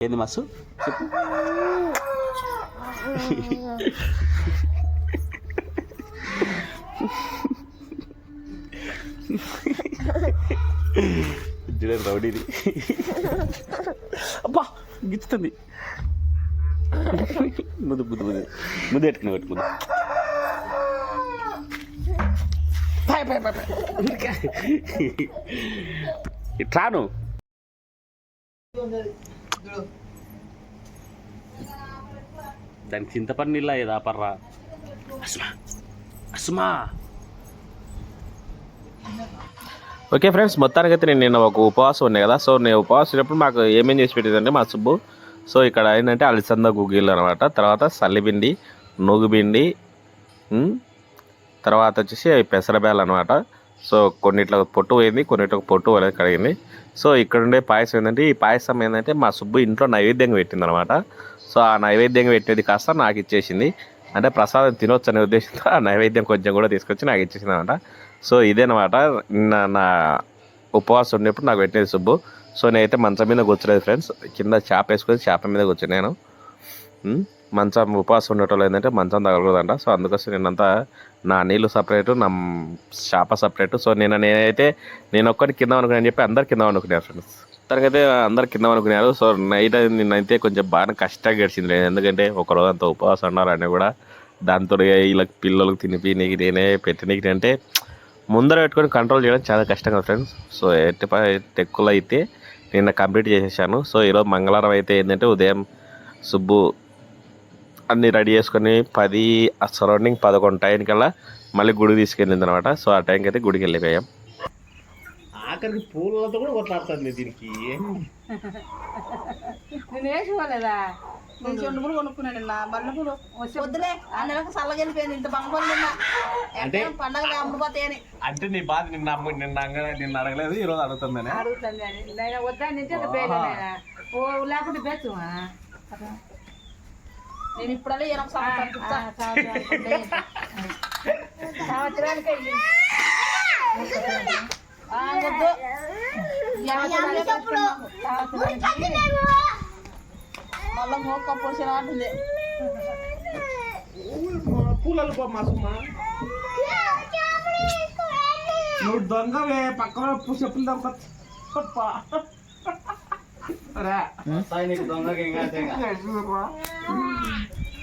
ఏంది మస్తు? చూడండి రౌడీది అబ్బా గిచ్చుతుంది. ముద్దు ముద్దు ముద్దు ముద్దు పెట్టుకుని పెట్టు ముద్దు ఇట్రాను దానికి చింతపండు నీళ్ళ ఏదా పర్రా? అస్మా. అస్మా. ఓకే ఫ్రెండ్స్ మొత్తానికైతే నేను నిన్న ఒక ఉపవాసం ఉన్నాయి కదా సో నేను ఉపవాసం ఉన్నప్పుడు మాకు ఏమేం చేసి పెట్టిందంటే మా సుబ్బు సో ఇక్కడ ఏంటంటే అలసంద గుగ్గిళ్ళు అనమాట తర్వాత సల్లిపిండి నూగుపిండి తర్వాత వచ్చేసి పెసరబేలు అనమాట సో కొన్నిట్లో పొట్టు పోయింది కొన్నిట్లో పొట్టు అనేది కడిగింది. సో ఇక్కడ ఉండే పాయసం ఏంటంటే ఈ పాయసం ఏంటంటే మా సుబ్బు ఇంట్లో నైవేద్యంగా పెట్టింది అనమాట సో ఆ నైవేద్యంగా పెట్టేది కాస్త నాకు ఇచ్చేసింది. అంటే ప్రసాదం తినొచ్చు అనే ఉద్దేశంతో ఆ నైవేద్యం కొంచెం కూడా తీసుకొచ్చి నాకు ఇచ్చేసింది అనమాట సో ఇదేనమాట నిన్న నా ఉపవాసం ఉన్నప్పుడు నాకు పెట్టేది సుబ్బు. సో నేనైతే మంచం మీద కూర్చోలేదు ఫ్రెండ్స్. కింద చేప వేసుకొని చేప మీద కూర్చున్నాను. నేను మంచం ఉపవాసం ఉండటం ఏంటంటే మంచం తగలకూడదంట. సో అందుకోసం నేనంతా నా నీళ్ళు సపరేటు నా చేప సపరేటు. సో నేను నేనైతే నేను ఒక్కటి కింద అనుకున్నాను అని చెప్పి అందరు కింద అనుకున్నారు ఫ్రెండ్స్. తనకైతే అందరు కింద అనుకున్నారు సో నైట్ నిన్నైతే కొంచెం బాగా కష్టంగా గడిచింది ఎందుకంటే ఒక రోజు అంత ఉపవాసం ఉన్నారని కూడా దాంతో వీళ్ళకి పిల్లలకు తినిపి నీకు నేనే పెట్టినీకి అంటే ముందర పెట్టుకొని కంట్రోల్ చేయడం చాలా కష్టంగా ఫ్రెండ్స్. సో ఎట్టి టెక్కులు అయితే నిన్న కంప్లీట్ చేసేసాను. సో ఈరోజు మంగళవారం అయితే ఏంటంటే ఉదయం సుబ్బు అన్నీ రెడీ చేసుకొని పది సరౌండింగ్ పదకొండు టైం కల్లా మళ్ళీ గుడికి తీసుకెళ్ళింది అనమాట సో ఆ టైంకి అయితే గుడికి వెళ్ళిపోయాం. ఆఖరికి పూలతో కూడా కొట్లాడుతుంది దీనికి. నేను వేసుకోలేదా నేను చెండు పూలు కొనుక్కున్నాను నిన్న. మల్లె పూలు. వచ్చే వద్దులే ఆ నెలకు చల్లగా వెళ్ళిపోయింది ఇంత బంగారు నిన్న అంటే? పండగ అమ్ముడుపోతాయని అంటే నీ బాధ నిన్న అమ్మ నిన్న అంగ- నిన్న అడగలేదు ఈ రోజు అడుగుతుందని. అడుగుతుంది అని నేను వద్దా పేరు ఓ లేకుంటే బెచ్చు నేను ఇప్పుడల్లా ఇరవై సంవత్సరాలు సంవత్సరానికి మళ్ళీ మోక్క పోసిన ఉంటుంది పూలలు మా సుమ్మ నువ్వు దొంగవే పక్కన చెప్పులు దొంగ రా.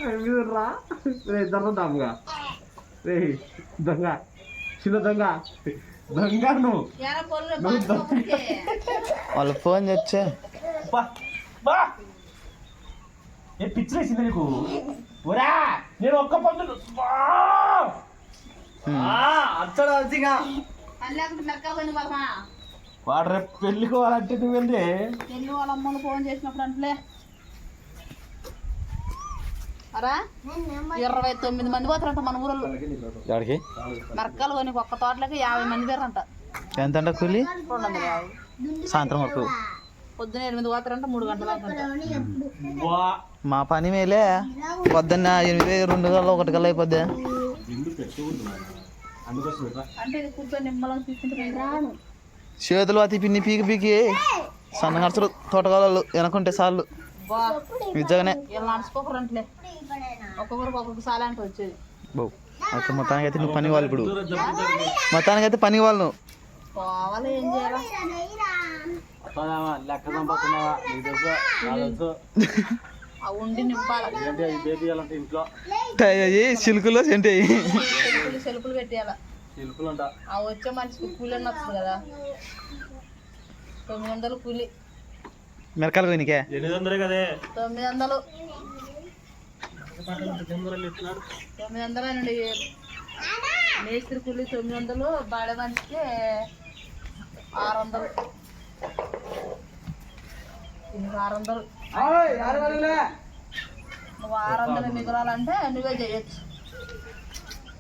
రా రే దొంగ దాముగా రే దొంగ. చిన్న దొంగ. దొంగ నువ్వు. వాళ్ళు ఫోన్ బా ఏ పిచ్చి వేసింది నీకు? ఒరా నేను ఒక్క పొద్దు అచ్చడా బాబా. వాడు రేపు పెళ్ళికి వాళ్ళంటే నువ్వేంది పెళ్ళి వాళ్ళ అమ్మలు ఫోన్ చేసినప్పుడు అంటలే. అరా? ఇరవై తొమ్మిది మంది పోతారంట మన వాడికి మెరకాలు కొని ఒక్క తోటలకి యాభై మంది పేరంట ఎంత అంట కూలి? రెండు వందల యాభై. సాయంత్రం వరకు. పొద్దున ఎనిమిది పోతారంట మూడు గంటల మా పని మేలే. పొద్దున్న ఎనిమిది రెండు గల్ల ఒకటి గల్ల అయిపోద్ది. చేతులు అతి పిన్ని పీకి పీకి సన్న ఖర్చులు తోటగాళ్ళు వెనకుంటే సార్లు నిజంగానే. వీళ్ళు నడుచుకోకరు అంటలే ఒక్కొక్కరికి ఒక్కొక్క సాలే అంటే వచ్చేది. బావు అయితే మొత్తానికి అయితే నువ్వు పని వాళ్ళు ఇప్పుడు. మొత్తానికి అయితే పని వాళ్ళు నువ్వు. పోవాలి ఏం చేయాలి? లెక్క నీకు తెలుసు? ఉండి నింపాలి. ఇంట్లో? చిలుకలు పెట్టేయాలి. వచ్చే మనిషికి కూలి అని వస్తుంది కదా. తొమ్మిది వందలు కూలి. మిరకాయలు కొనికే ఎనిమిది వందలే కదే. తొమ్మిది వందలు తొమ్మిది వందలు అండి మేస్త్రి కూలి తొమ్మిది వందలు బాడే మనిషికి ఆరు వందలు ఇంకా ఆరు వందలు. నువ్వు ఆరు వందలు మిగలాలంటే నువ్వే చేయొచ్చు.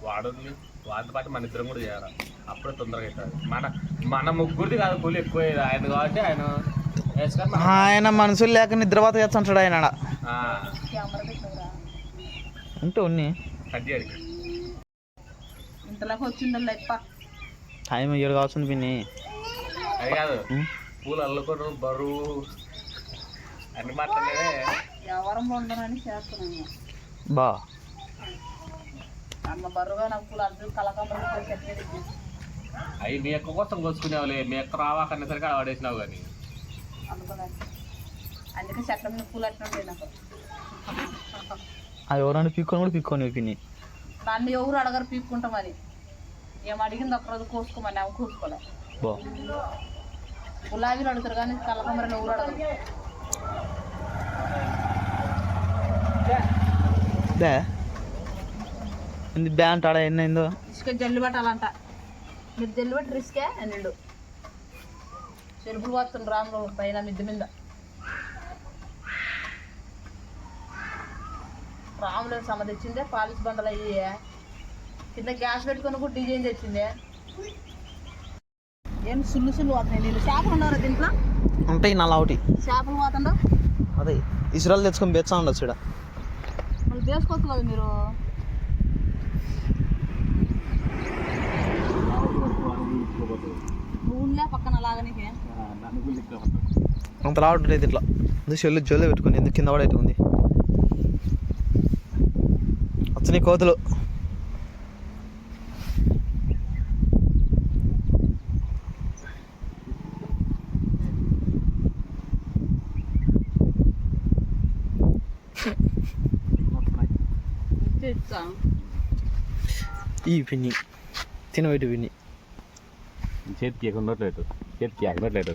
వాడు వాడితో పాటు మన ఇద్దరం కూడా చేయాలి? అప్పుడే తొందరగా అవుతుంది మన మన ముగ్గురిది కాదు కూలి ఎక్కువ. ఆయన కాబట్టి ఆయన ఆయన మనుషులు లేక నిద్రపోత చేస్తుంటాడు ఆయన ఉంటే ఉన్ని. ఇంతలోకి వచ్చింది లెక్క టైం ఏడు కావాల్సింది పిన్ని. అది కాదు? పూలు అల్లుకోరు బరువు. అన్ని మాట్లాడలేదే ఎవరం ఉండనని చేస్తున్నాను బా. అమ్మ బరువుగా నాకు పూలు అవి మీ అక్క కోసం కోసుకునేవాళ్ళే మీ అక్క రావాకనేసరికి పడేసినావు కానీ. అనుకున్నాను అందుకే చెట్ల మీద పూలు నాకు. అది ఎవరైనా పీక్కొని కూడా పీక్కొని పిన్ని నన్ను ఎవరు అడగరు పీక్కుంటామని ఏం అడిగింది ఒక్కరోజు కోసుకోమని అవి కోసుకోలే. గులాబీలు అడుగుతారు కానీ కలకమ్మరలు ఎవరు అడగరు. బ్యా అంటాడా ఎన్ని అయిందో ఇసుక జల్లు పట్టాలంట మీరు జల్లు పట్టి రిస్కే? నిండు చెరుపులు పోతుంది రాములు పైన మిద్దె మీద. రాములు సమ తెచ్చిందే పాలిస్ బండలు అయ్యి కింద గ్యాస్ పెట్టుకొని కూడా డిజైన్ తెచ్చిందే. ఏం సుల్లు సుల్లు పోతున్నాయి నీళ్ళు? చేపలు ఉండవు దీంట్లో? ఉంటాయి నల్ల ఒకటి చేపలు పోతుండవు అదే ఇసురాలు తెచ్చుకొని బెచ్చా ఉండొచ్చు ఇక్కడ మళ్ళీ చేసుకోవచ్చు కదా మీరు? నువ్వులే పక్కన లాగనీకే అంత లావుట్ లేదు ఇట్లా. చెల్లు జొల్లు పెట్టుకుని ఎందుకు కింద పడేటుంది వచ్చని కోతులు. ఈ పిన్ని. తినబెట్టి పిన్ని. చేతికి ఎక్కడట్లేదు చేతికి ఎక్కడట్లేదు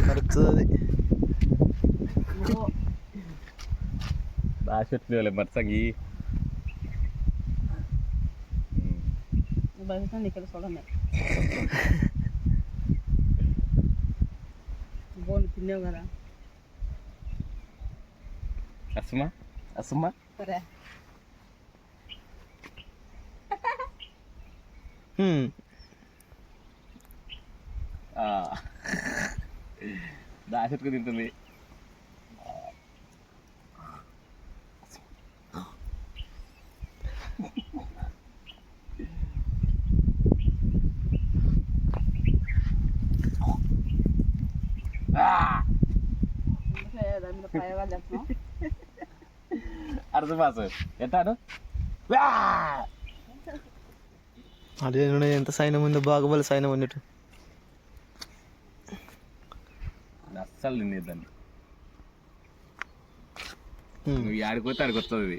కరుతుంది దాచి పెట్టుకునే మర్సంగి బయట ఇక్కడ చూడండి బోన్ తిన్నావు కదా? అసమా అసమా సరే. పెట్టుకుని తింటుంది అందుకే దాని మీద అదే ఎంత సైన్యం ఉందో బాగుబలి సైన్యం ఉన్నట్టు అస్సలు తినేద్దాన్ని. నువ్వు ఆడిపోతే ఆడికి వస్తుంది ఇది.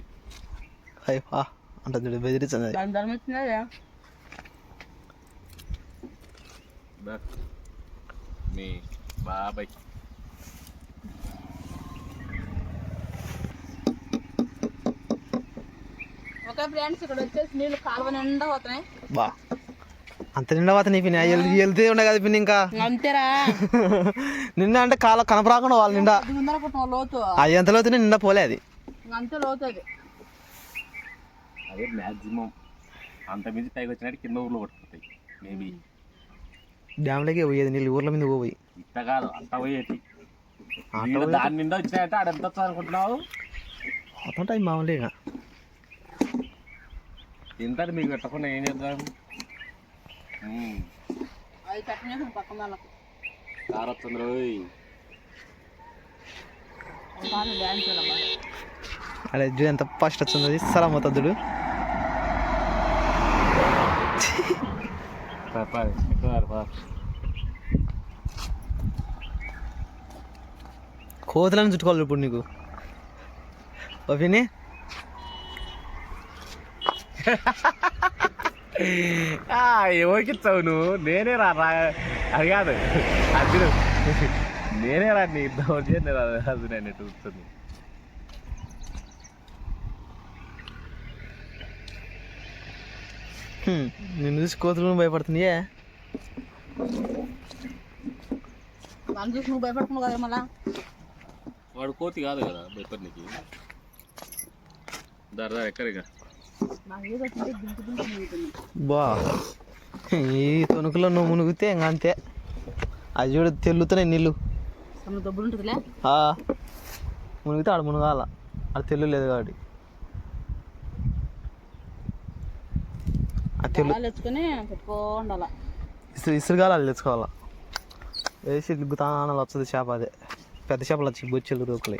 హై హా అంటుంది చూడు బెదిరించింది. మీ బాబాయ్. ఓకే ఫ్రెండ్స్ ఇక్కడ వచ్చేసి నీళ్ళు కాలువ నిండా పోతున్నాయి. బా. అంత నిండా వాత నీ పిన్ని వెళ్తే ఉండే కదా పిన్ని ఇంకా. అంతేరా. నిన్న అంటే కాల కనపరాకుండా వాళ్ళ నిండా. ముందర పుట్టిన లోతు. అది ఎంత లోతునే నిండా పోలే అది. అంతే లోతు అది. అదే మ్యాక్సిమం అంత మించి పైకి వచ్చినట్టు కింద ఊర్లో పట్టుకుంటాయి మేబీ డ్యామ్లోకి పోయేది నీళ్ళు ఊర్ల మీద పోయి ఇట్ట కాదు అంత ఈడ దాని నిండా వచ్చినాయంటే ఆడ ఎంత అనుకుంటున్నావు? మొత్తం టైం మామూలే ఇంత మీకు పెట్టకుండా ఏం చేద్దాం. అది పెట్టిన పక్కన వాళ్ళకు. జూ ఎంత ఫస్ట్ వచ్చింది సలా పా. కోతులను చుట్టుకోవాలి ఇప్పుడు నీకు. ఓ పిన్ని ఆ, ఏమోకిచ్చావు నువ్వు. నేనే రా రా. అది కాదు. అది నేనే రా నీ చేయండి అది నేను చూస్తుంది. నిన్ను చూసి కోతులను భయపడుతున్నాయే? దాన్ని చూసి నువ్వు భయపడుతున్నావు కదా మళ్ళా? వాడు కోతి కాదు కదా ఎక్కడిగా నాకు దింపు ముగుతుంది బా. ఈ తొనుకులో నువ్వు మునిగితే ఇంకా అంతే. అది చూడు తెల్లుతున్నాయి నీళ్ళు. మునిగితే ఆడ మునగాల. ఆడ తెల్లు లేదు కాబట్టి. ఆ తెల్లు ఇసురు ఇసురుగాలు తెచ్చుకోవాలా? వేసి దిగ్గుతానాలు వస్తుంది చేప అదే. పెద్ద చేపలు వచ్చి బొచ్చెలు రోకులే